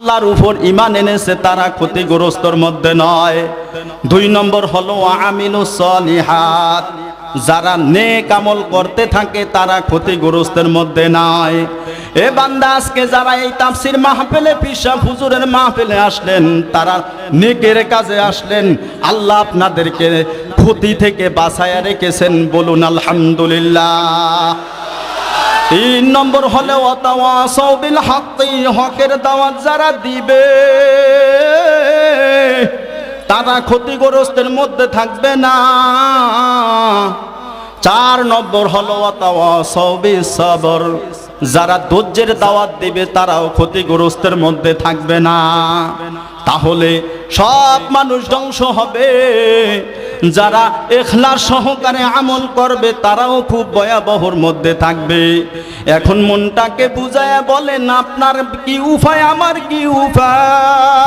আল্লাহর উপর ইমান এনেছে, তারা ক্ষতিগ্রস্তর মধ্যে নয়। দুই নম্বর হলো আমিনু সলিহাত। যারা নেক আমল করতে থাকে, তারা ক্ষতিগ্রস্তের মধ্যে নয়। এ বান্দা, আজকে যারা এই তাফসির মাহফিলে পিসা হুজুরের মাহফিলে আসলেন, তারা নেকের কাজে আসলেন। আল্লাহ আপনাদেরকে ক্ষতি থেকে বাঁচায়া রেখেছেন, বলুন আলহামদুলিল্লাহ। তিন নম্বর হলে অতাওয়াসবিল হাক্কি হকের দাওয়াত যারা দিবে, তারা ক্ষতিগ্রস্তের মধ্যে থাকবে না। চার নম্বর হলো সবর যারা ধৈর্যের দাওয়াত দিবে, তারাও ক্ষতিগ্রস্তের মধ্যে থাকবে না। তাহলে সব মানুষ ধ্বংস হবে। যারা এখলাস সহকারে আমল করবে, তারাও খুব ভয়াবহর মধ্যে থাকবে। এখন মনটাকে বুঝায় বলেন, আপনার কি উপায়? আমার কি উপায়?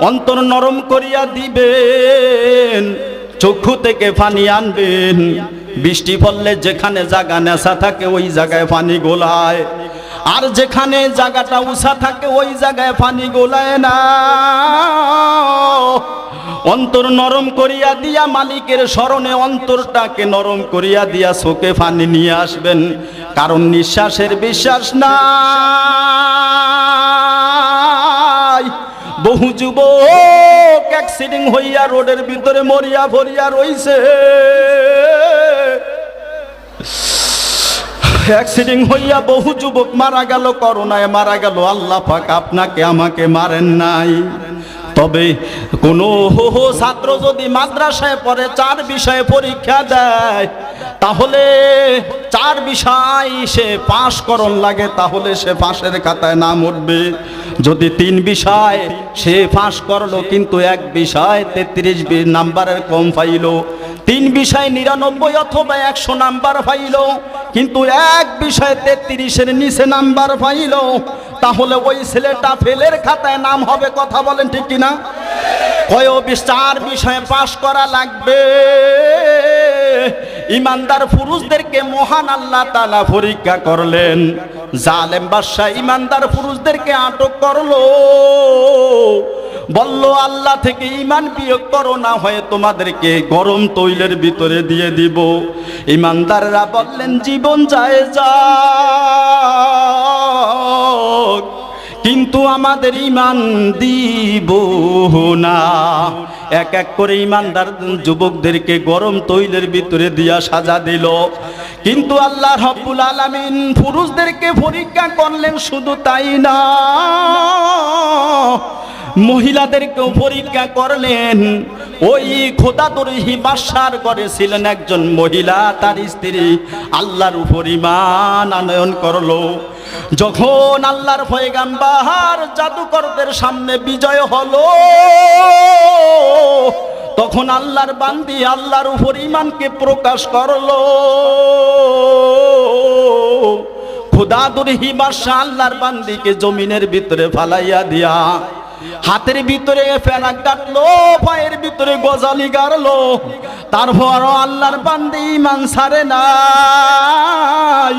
অন্তর নরম করিয়া দিবেন, চক্ষু থেকে পানি আনবেন। বৃষ্টি পড়লে যেখানে জায়গা নেশা থাকে, ওই জায়গায় পানি গোলায়। আর যেখানে জায়গাটা উষা থাকে, ওই জায়গায় পানি গোলায় না। অন্তর নরম করিয়া দিয়া মালিকের স্মরণে অন্তরটাকে নরম করিয়া দিয়া চোখে পানি নিয়ে আসবেন। কারণ নিঃশ্বাসের বিশ্বাস নাই। বহু যুবক অ্যাক্সিডেন্ট হইয়া রোডের ভিতরে মরিয়া ভরিয়া রইছে। অ্যাক্সিডেন্ট হইয়া বহু যুবক মারা গেল, করোনায় মারা গেল। আল্লাহ পাক আপনাকে, আমাকে মারেন নাই। তবে কোন ছাত্র যদি মাদ্রাসায় পড়ে, চার বিষয়ে পরীক্ষা দেয়, তাহলে চার বিষয় সে পাশ করণ লাগে, তাহলে সে পাশের খাতায় নাম উঠবে। যদি তিন বিষয় সে পাশ করল, কিন্তু এক বিষয় তেত্রিশ নাম্বারের কম পাইলো। তিন বিষয় নিরানব্বই অথবা একশো নাম্বার পাইল, কিন্তু এক বিষয়ে তেত্রিশের নিচে নাম্বার পাইল, তাহলে ওই ছেলেটা ফেলের খাতায় নাম হবে, কথা বলেন ঠিক কিনা? কয় বিশ চার বিষয়ে পাশ করা লাগবে। ইমানদার পুরুষদেরকে মহান আল্লাহ তালা পরীক্ষা করলেন। জালেম বাদশাহ ইমানদার পুরুষদেরকে আটক করল। বলল, আল্লাহ থেকে ইমান বিয়োগ করো না, হয়ে তোমাদেরকে গরম তৈলের ভিতরে দিয়ে দিব। ইমানদাররা বললেন, জীবন যায় যা কিন্তু আমাদের ইমান দিব না। এক এক করে ইমানদার যুবকদেরকে গরম তৈলের ভিতরে দিয়া সাজা দিল। কিন্তু আল্লাহ রব্বুল আলমিন পুরুষদেরকে পরীক্ষা করলেন শুধু তাই না। মহিলাদেরকেও পরীক্ষা করলেন। ওই খোদা তরিহি বাসার করেছিলেন একজন মহিলা, তার স্ত্রী। আল্লাহর উপর ইমান আনয়ন করল। যখন আল্লাহর পয়গাম্বার জাদুকরদের সামনে বিজয় হলো, তখন আল্লাহর বান্দি আল্লাহর উপর ইমানকে প্রকাশ করল। খুদাদুর হিবাসা আল্লাহর বান্দিকে জমিনের ভিতরে ফালাইয়া দিয়া হাতের ভিতরে ফেনাক কাটলো পায়ের ভিতরে গজালি গাড়লো তারপর আল্লাহর বান্দি ইমান সারে নাই।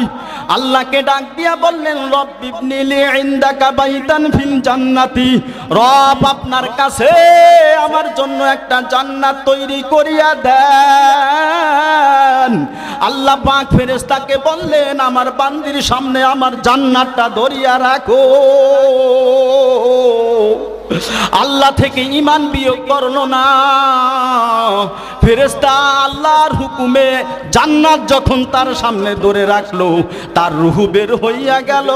আল্লাহকে ডাক দিয়া বললেন, রব বিবনিলি ইনদাকা বাইতান ফিল জান্নাতি। রব আপনার কাছে আমার জন্য একটা জান্নাত তৈরি করিয়া দেন। আল্লাহ পাক ফেরেশতাকে বললেন, আমার বান্দির সামনে আমার জান্নাতটা ধরিয়া রাখো। আল্লাহ থেকে ইমান বিয়োগ না। ফেরেস্তা আল্লাহর হুকুমে জান্নাত যখন তার সামনে ধরে রাখল, তার রুহু বের হইয়া গেল।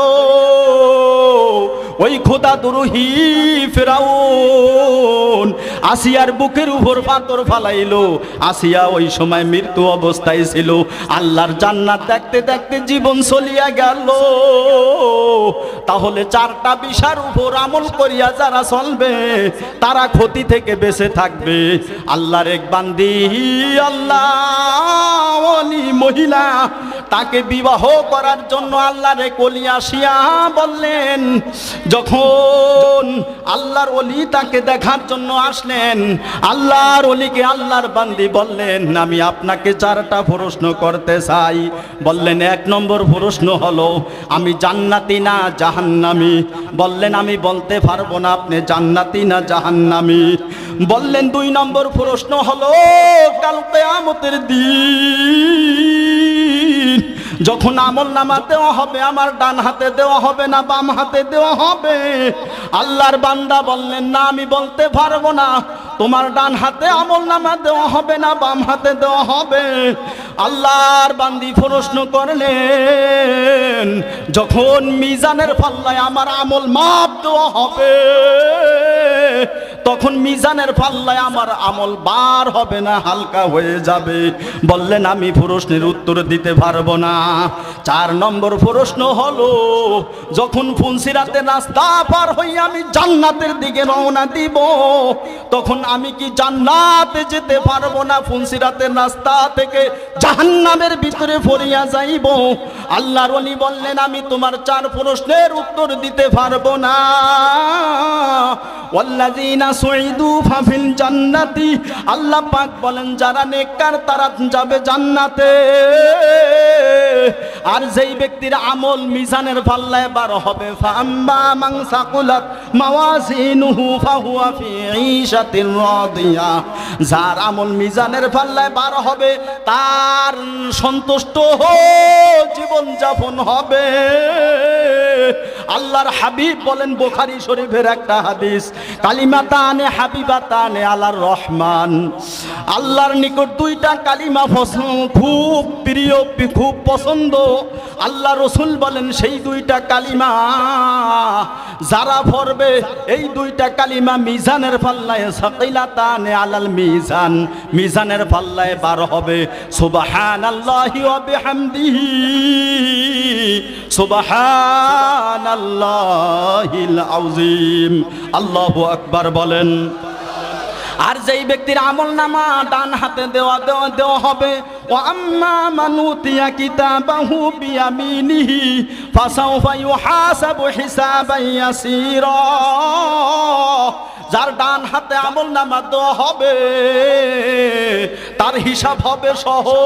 ওই খোদা দুরুহি ফেরাউন আসিয়ার বুকের উপর পাথর ফালাইলো। আসিয়া ওই সময় মৃত্যু অবস্থায় ছিল। আল্লাহর জান্নাত দেখতে দেখতে জীবন চলিয়া গেল। তাহলে চারটা বিষার উপর আমল করিয়া যারা চলবে, তারা ক্ষতি থেকে বেঁচে থাকবে। আল্লাহর এক বান্দি, আল্লাহ মহিলা, তাকে বিবাহ করার জন্য আল্লাহরে কলি আসিয়া বললেন যখন আল্লাহর অলি তাকে দেখার জন্য আসলেন, আল্লাহর অলিকে আল্লাহর বান্দি বললেন, আমি আপনাকে চারটা প্রশ্ন করতে চাই। বললেন, এক নম্বর প্রশ্ন হলো, আমি জান্নাতি না জাহান্নামি? বললেন, আমি বলতে পারব না আপনি জান্নাতি না জাহান্নামি? বললেন, দুই নম্বর প্রশ্ন হলো, কাল কেয়ামতের দিন যখন আমল নামা দেওয়া হবে, আমার ডান হাতে দেওয়া হবে না, বাম হাতে দেওয়া হবে। আল্লাহর বান্দা বললেন, না, আমি বলতে পারব না। তোমার ডান হাতে আমল নামা দেওয়া হবে না, বাম হাতে দেওয়া হবে। আল্লাহর বান্দি প্রশ্ন করলেন, যখন মিজানের পাল্লায় আমার আমল মাপ দেওয়া হবে তখন মিজানের পাল্লায় আমার আমল বার হবে না, হালকা হয়ে যাবে। বললেন, আমি প্রশ্নের উত্তর দিতে পারব না। চার নম্বর প্রশ্ন হলো, যখন ফুনসিরাতে রাস্তা পার হই আমি জান্নাতের দিকে রওনা দিব, তখন আমি কি জান্নাতে যেতে পারব না? ফুনসিরাতের রাস্তা থেকে জাহান্নামের ভিতরে ফরিয়া যাইব। আল্লাহর অলি বললেন, আমি তোমার চার প্রশ্নের উত্তর দিতে পারব না। জান্নাতি, আল্লাহ পাক বলেন, যারা নেককার তারা যাবে জান্নাতে। আর যেই ব্যক্তির আমল মিজানের পাল্লায় বার হবে, ফাম্মা মান সাকুলাত মাওয়াজিনুহু ফাহুয়া ফি ঈশাতির রাদিয়া। যার আমল মিজানের পাল্লায় বার হবে, তার সন্তুষ্ট জীবন যাপন হবে। আল্লাহর হাবিব বলেন, বোখারি শরীফের একটা হাদিস কালিমা তানে হাবিবা তানে আল্লাহর রহমান। আল্লাহর নিকট দুইটা কালিমা পছন্দ খুব প্রিয়, খুব পছন্দ। আল্লাহ রসুল বলেন, সেই দুইটা কালিমা যারা পড়বে এই দুইটা কালিমা মিজানের পাল্লায় সাকিলা তানে আলাল মিজান, মিজানের পাল্লায় বার হবে। সুবাহান আল্লাহি ওয়া বিহামদিহি সুবাহান আল্লাহিল আউজিম আল্লাহু আকবার বলেন। আর যেই ব্যক্তির আমল নামা ডান হাতে দেওয়া দেওয়া দেওয়া হবে, ও আম্মা মানুতিয়া কিতাবাহু বিয়ামিনিহি, ফাসাউফা ইউহাসাবু হিসাবান ইয়াসীরা। যার ডান হাতে আমল নামা দেওয়া হবে, তার হিসাব হবে সহজ।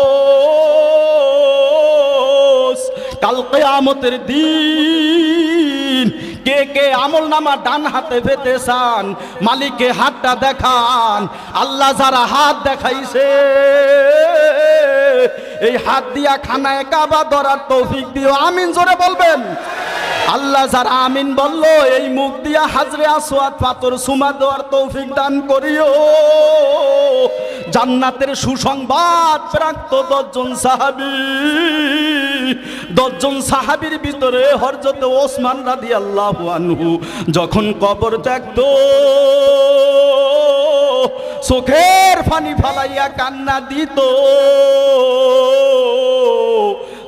কাল কেয়ামতের দিন কে কে আমল নামা ডান হাতে পেতে চান মালিককে হাতটা দেখান। আল্লাহ যারা হাত দেখাইছে, এই হাত দিয়া খানায় কাবা ধরার তৌফিক দিও। আমিন জোরে বলবেন। আল্লাহ যারা আমিন বলল, এই মুখ দিয়া হাজরে আসোয়াদ পাথর সুমা দেওয়ার তৌফিক দান করিও। জান্নাতের সুসংবাদ প্রাপ্ত দশজন সাহাবি। দশজন সাহাবির ভিতরে হরজত ওসমান রাদি আল্লাহ যখন কবর ত্যাগত চোখের ফানি ফালাইয়া কান্না দিত।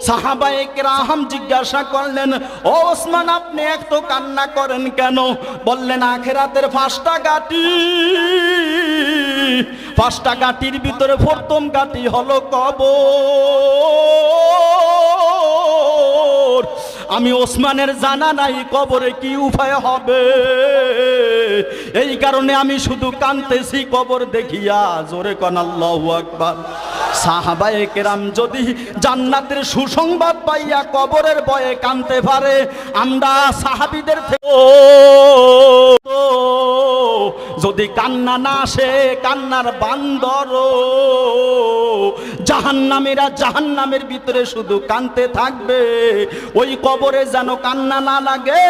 সাহাবায়ে কেরাম জিজ্ঞাসা করলেন, ও ওসমান, আপনি এক তো কান্না করেন কেন? বললেন, আখেরাতের পাঁচটা গাটি, পাঁচটা গাটির ভিতরে প্রথম গাটি হলো কবর। আমি ওসমানের জানা নাই কবরে কি উপায় হবে? এই কারণে আমি শুধু কানতেছি কবর দেখিয়া, জোরে কন আল্লাহু আকবার। সাহাবায়ে কেরাম যদি জান্নাতের সুসংবাদ পাইয়া কবরের বয়ে কানতে পারে, আমরা সাহাবিদের থেকে যদি কান্না না আসে, কান্নার বান্দর জাহান্নামীরা জাহান্নামের ভিতরে শুধু কানতে থাকবে। ওই কবরে যেন কান্না না লাগে,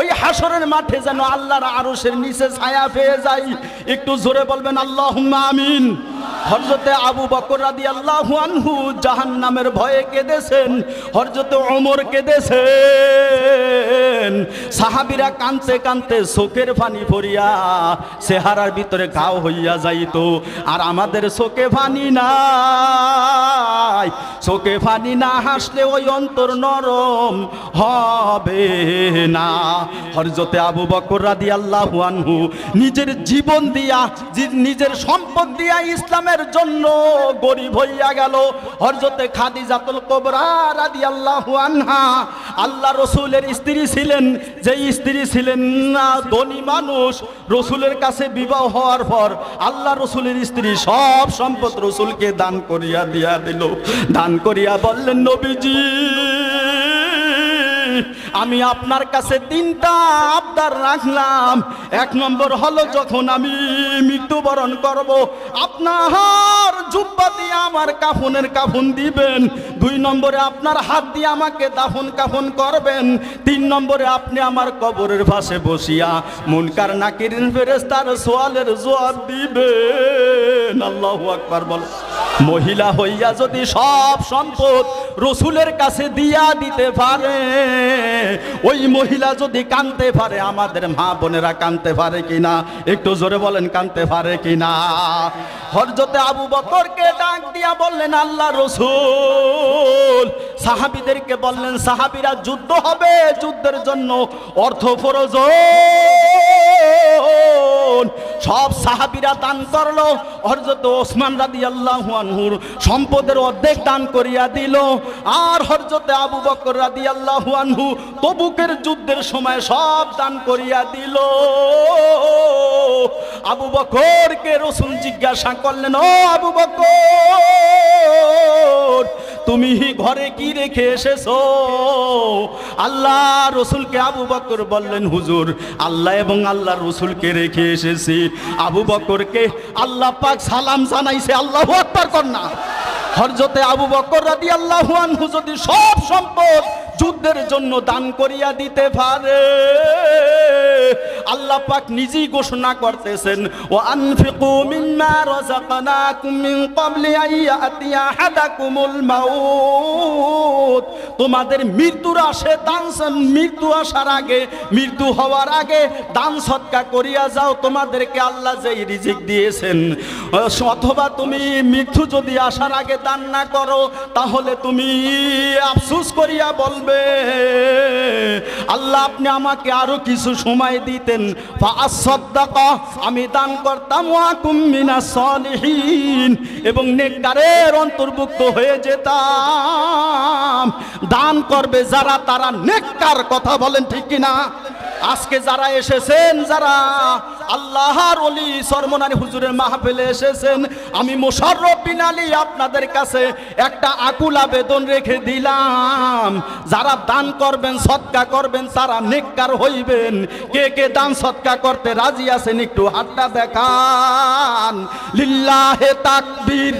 ওই হাসরের মাঠে যেন আল্লাহর আরসের নিচে ছায়া পেয়ে যায়। একটু জোরে বলবেন আল্লাহ আমিন। হরজতে আবু বকর রাদি আল্লাহু আনহু জাহান্নামের ভয়ে কেঁদেছেন হরজতে ওমর কেঁদেছেন। সাহাবিরা কানতে কানতে চোখের পানি ভরিয়া সেহারার ভিতরে ঘাও হইয়া যাইত। আর আমাদের চোখে পানি নাই চোখে পানি না হাসলে ওই অন্তর নরম হবে না। হরজতে আবু বকর রাদি আল্লাহ আনহু নিজের জীবন দিয়া নিজের সম্পদ দিয়া ইসলামের জন্য গরিব হইয়া গেল। হরজতে খাদিজাতুল কোবরা রাদি আনহা আল্লাহ রসুলের স্ত্রী ছিলেন। যে স্ত্রী ছিলেন না ধনী মানুষ, রসুলের কাছে বিবাহ হওয়ার পর আল্লাহ রসুলের স্ত্রী সব সম্পদ রসুলকে দান করিয়া দিয়া দিল। দান করিয়া বললেন, নবীজি আমি আপনার কাছে তিনটা আবদার রাখলাম। এক নম্বর হলো যখন আমি মৃত্যুবরণ করব, আপনার জুব্বা দিয়ে আমার কাফনের কাফন দিবেন। দুই নম্বরে আপনার হাত দিয়ে আমাকে দাফন কাফন করবেন। তিন নম্বরে আপনি আমার কবরের পাশে বসিয়া মুনকার নাকিরিন ফেরেস্তার সোয়ালের জবাব দিবেন। আল্লাহু আকবার বল। মহিলা হইয়া যদি সব সম্পদ রসুলের কাছে দিয়া দিতে পারে, ওই মহিলা যদি কানতে পারে, আমাদের মা বোনেরা কানতে পারে কিনা? একটু জোরে বলেন, কানতে পারে কিনা? হরজতে আবু বকরকে ডাক দিয়া বললেন, আল্লাহ রসুল। সাহাবিদেরকে বললেন, সাহাবিরা যুদ্ধ হবে, যুদ্ধের জন্য অর্থ প্রয়োজন। সব সাহাবিরা দান করল। হরজত ওসমান রাদি আল্লাহুর সম্পদের অর্ধেক দান করিয়া দিল। আর হরজতে আবু বকর রাদি আল্লাহুয়ানহু তবুকের যুদ্ধের সময় সব দান করিয়া দিল। আবু বকরকে রসুন জিজ্ঞাসা করলেন, ও আবু বকর তুমি ঘরে কি রেখে এসেছ? আল্লাহ রসুলকে আবু বকর বললেন, হুজুর, আল্লাহ এবং আল্লাহ রসুলকে রেখে এসেছি। আবু বকরকে আল্লাহ পাক সালাম জানাইছে, আল্লাহ আকবার না। হরজতে আবু বকর রাদি আল্লাহ আনহু যদি সব সম্পদ যুদ্ধের জন্য দান করিয়া দিতে পারে আল্লাহ পাক নিজেই ঘোষণা করতেছেন ও আনফিকু মিম্মা রাযাকনাকুম মিন ক্বাবলি আইয়াতিয়া আহাদাকুমুল মাউত। তোমাদের মৃত্যুর আসে দান মৃত্যু আসার আগে, মৃত্যু হওয়ার আগে দান সৎকা করিয়া যাও, তোমাদেরকে আল্লাহ যেই রিজিক দিয়েছেন। অথবা তুমি মৃত্যু যদি আসার আগে দান না করো, তাহলে তুমি আফসুস করিয়া বলবে, আল্লাহ, আপনি আমাকে আরও কিছু সময় দিতেন। আমি দান করতাম এবং অন্তর্ভুক্ত হয়ে যেতাম। দান করবে যারা, তারা নেককার কথা বলেন ঠিক কিনা? আজকে যারা এসেছেন, যারা আল্লাহর অলি সরমনারি হুজুরের মাহফিলে এসেছেন, আমি মোশাররফ বিন আলী আপনাদের কাছে একটা আকুল আবেদন রেখে দিলাম। যারা দান করবেন, সৎকা করবেন, তারা নেককার হইবেন। কে কে দান, সৎকা করতে রাজি আছেন, একটু হাতটা দেখান। লিল্লাহে তাকবীর।